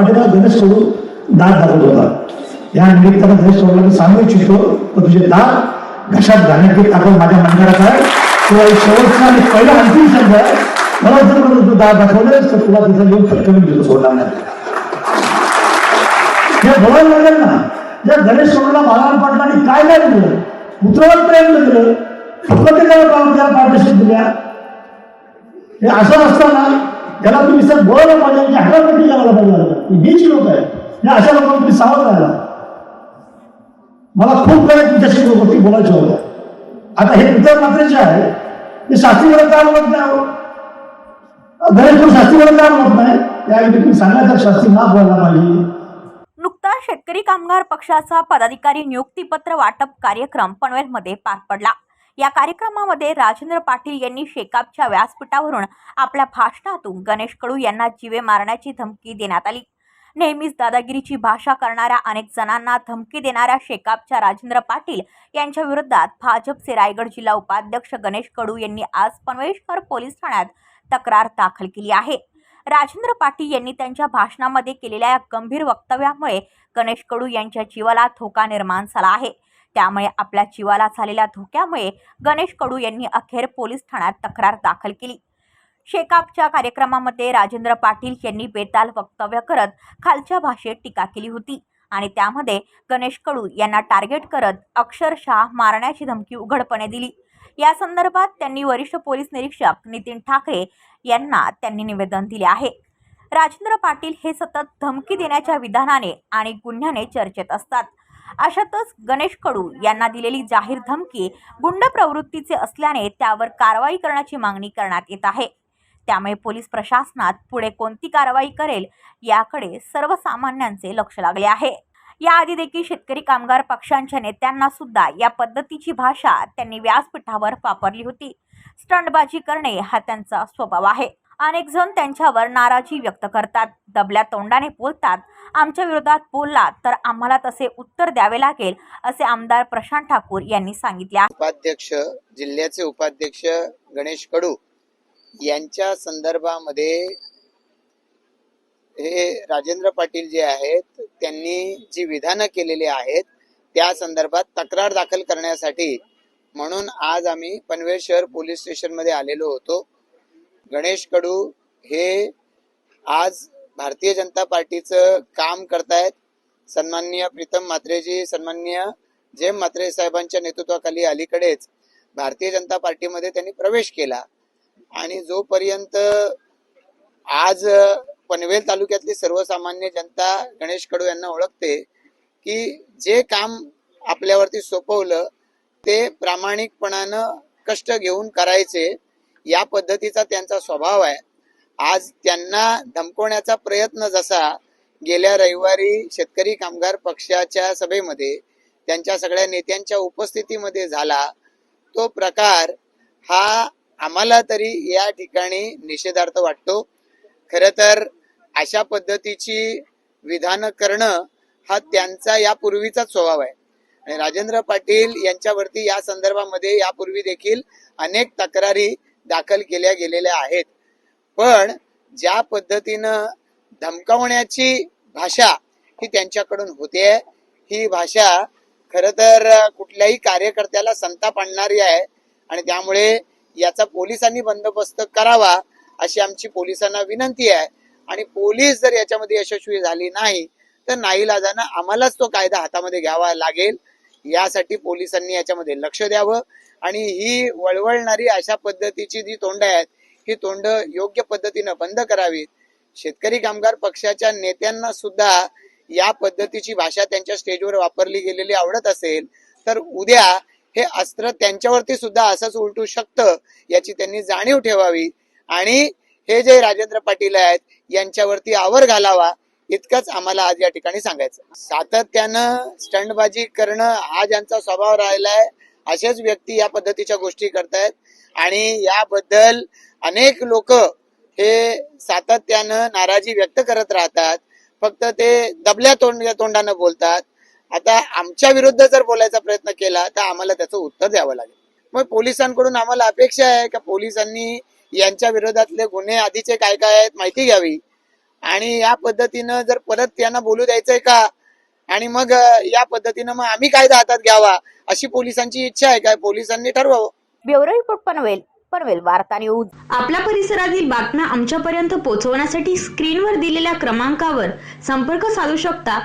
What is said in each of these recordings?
पाठीला गणेश सोडून दात दाखवत होता. या निमित्तानं गणेश सोडला मी सांगू इच्छितो तर तुझे दात घशात घालण्याची टाकून माझ्या मंदिरात आहे तुला एक शेवटचा आणि पहिला अंतिम शब्द आहे. मला जर म्हणून तू दात दाखवलेस तर तुला तिथं येऊन फटकवून दिलं सोडणार नाही. हे बोलायला लागेल ना ज्या गणेश सोडला बाळाराम आणि काय नाही दिलं पुत्रावर प्रेम दिलं फक्त प्रत्येकाला पार्टनरशिप दिल्या हे असं असताना त्याला तुम्ही सर बोलायला पाहिजे की हॅरापट्टी करायला पाहिजे आता. नीच लोक आहे या अशा लोकांना तुम्ही सावध राहिला मला खूप काही तुमच्याशी गोष्टी बोलायच्या होत्या. आता हे इतर मात्रेचे आहे ते शास्त्रीवर का म्हणत नाही अहो? गणेश पण शास्त्रीवर का म्हणत नाही? त्यावेळी तुम्ही सांगायचं शास्त्री ना बोलायला पाहिजे. नुकताच शेतकरी कामगार पक्षाचा पदाधिकारी नियुक्तीपत्र वाटप कार्यक्रम पनवेलमध्ये पार पडला. या कार्यक्रमामध्ये राजेंद्र पाटील यांनी शेकापच्या व्यासपीठावरून आपल्या भाषणातून गणेश कडू यांना जीवे मारण्याची धमकी देण्यात आली. नेहमीच दादागिरीची भाषा करणाऱ्या अनेक जणांना धमकी देणाऱ्या शेकापच्या राजेंद्र पाटील यांच्या विरोधात भाजपचे रायगड जिल्हा उपाध्यक्ष गणेश कडू यांनी आज पनवेश्वर पोलीस ठाण्यात तक्रार दाखल केली आहे. राजेंद्र पाटील यांनी त्यांच्या भाषणामध्ये केलेल्या या गंभीर वक्तव्यामुळे गणेश कडू यांच्या जीवाला धोका निर्माण झाला आहे. त्यामुळे आपल्या जीवाला झालेल्या धोक्यामुळे गणेश कडू यांनी अखेर पोलीस ठाण्यात तक्रार दाखल केली. शेकापच्या कार्यक्रमामध्ये राजेंद्र पाटील यांनी बेताल वक्तव्य करत खालच्या भाषेत टीका केली होती आणि त्यामध्ये गणेश कडू यांना टार्गेट करत अक्षरशः मारण्याची धमकी उघडपणे दिली. या संदर्भात त्यांनी वरिष्ठ पोलीस निरीक्षक नितीन ठाकरे यांना त्यांनी निवेदन दिले आहे. राजेंद्र पाटील हे सतत धमकी देण्याच्या विधानाने आणि गुन्ह्याने चर्चेत असतात. अशातच गणेश कडू यांना दिलेली जाहीर धमकी गुंड प्रवृत्तीचे असल्याने त्यावर कारवाई करण्याची मागणी करण्यात येत आहे. त्यामुळे पोलीस प्रशासनात पुढे कोणती कारवाई करेल याकडे सर्वसामान्यांचे लक्ष लागले आहे. याआधी देखील शेतकरी कामगार पक्षांच्या नेत्यांना सुद्धा या पद्धतीची भाषा त्यांनी व्यासपीठावर वापरली होती. स्टंटबाजी करणे हा त्यांचा स्वभाव आहे. अनेक जण त्यांच्यावर नाराजी व्यक्त करतात. दबल्या तोंडाने बोलतात आमच्या विरोधात बोलला तर आम्हाला तसे उत्तर द्यावे लागेल असे आमदार प्रशांत ठाकूर यांनी सांगितले. उपाध्यक्ष जिल्ह्याचे उपाध्यक्ष गणेश कडू यांच्या संदर्भामध्ये हे राजेंद्र पाटील जे आहेत त्यांनी जी विधानं केलेली आहेत त्या संदर्भात तक्रार दाखल करण्यासाठी म्हणून आज आम्ही पनवेल शहर पोलीस स्टेशनमध्ये आलेलो होतो. गणेश कडू हे आज भारतीय जनता पार्टीचं काम करतायत. सन्माननीय प्रीतम म्हात्रेजी सन्माननीय जेम म्हात्रे साहेबांच्या नेतृत्वाखाली अलीकडेच भारतीय जनता पार्टीमध्ये त्यांनी प्रवेश केला. आणि जोपर्यंत आज पनवेल तालुक्यातली सर्वसामान्य जनता गणेश कडू यांना ओळखते की जे काम आपल्यावरती सोपवलं ते प्रामाणिकपणानं कष्ट घेऊन करायचे या पद्धतीचा त्यांचा स्वभाव आहे. आज त्यांना धमकवण्याचा प्रयत्न जसा गेल्या रविवारी शेतकरी कामगार पक्षाच्या सभेमध्ये त्यांच्या सगळ्या नेत्यांच्या उपस्थितीमध्ये झाला तो प्रकार हा आम्हाला तरी या ठिकाणी निषेधार्थ वाटतो. खर तर अशा पद्धतीची विधानं करणं हा त्यांचा यापूर्वीचाच स्वभाव आहे. आणि राजेंद्र पाटील यांच्यावरती या संदर्भामध्ये यापूर्वी देखील अनेक तक्रारी दाखल केल्या गेलेल्या आहेत. पण ज्या पद्धतीनं धमकावण्याची भाषा ही त्यांच्याकडून होते ही भाषा खर तर कुठल्याही कार्यकर्त्याला संताप आणणारी आहे आणि त्यामुळे याचा पोलिसांनी बंदोबस्त करावा अशी आमची पोलिसांना विनंती आहे. आणि पोलीस जर याच्यामध्ये यशस्वी झाली नाही तर नाईलाजानं आम्हालाच तो कायदा हातामध्ये घ्यावा लागेल. यासाठी पोलिसांनी याच्यामध्ये लक्ष द्यावं. आणि ही वळवळणारी अशा पद्धतीची जी तोंड आहेत ही तोंड योग्य पद्धतीनं बंद करावीत. शेतकरी कामगार पक्षाच्या नेत्यांना सुद्धा या पद्धतीची भाषा त्यांच्या स्टेजवर वापरली गेलेली आवडत असेल तर उद्या हे अस्त्र त्यांच्यावरती सुद्धा असंच उलटू शकतं याची त्यांनी जाणीव ठेवावी. आणि हे जे राजेंद्र पाटील आहेत यांच्यावरती आवर घालावा इतकंच आम्हाला आज या ठिकाणी सांगायचं सातत्यानं स्टंडबाजी करणं हा ज्यांचा स्वभाव राहिलाय असेच व्यक्ती या पद्धतीच्या गोष्टी करतायत. आणि याबद्दल अनेक लोक हे सातत्यानं नाराजी व्यक्त करत राहतात. फक्त ते दबल्या तोंड तोंडानं बोलतात. आता आमच्या विरुद्ध जर बोलायचा प्रयत्न केला तर आम्हाला त्याचं उत्तर द्यावं लागेल. मग पोलिसांकडून आम्हाला अपेक्षा आहे का? पोलिसांनी यांच्या विरोधातले गुन्हे आधीचे काय काय आहेत माहिती घ्यावी? आणि या पद्धतीनं जर परत त्यांना बोलू द्यायचंय का? आणि मग या पद्धतीनं मग आम्ही कायदा हातात घ्यावा अशी पोलिसांची इच्छा आहे काय पोलिसांनी ठरवावं. Bureau report Panvel. पनवेल वार्ता न्यूज. आपल्या परिसरातील बातम्या आमच्यापर्यंत पोहोचवण्यासाठी स्क्रीनवर दिलेल्या क्रमांकावर संपर्क साधू शकता.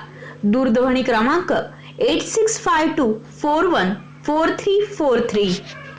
दूरध्वनी क्रमांक eight six five two four one four three four three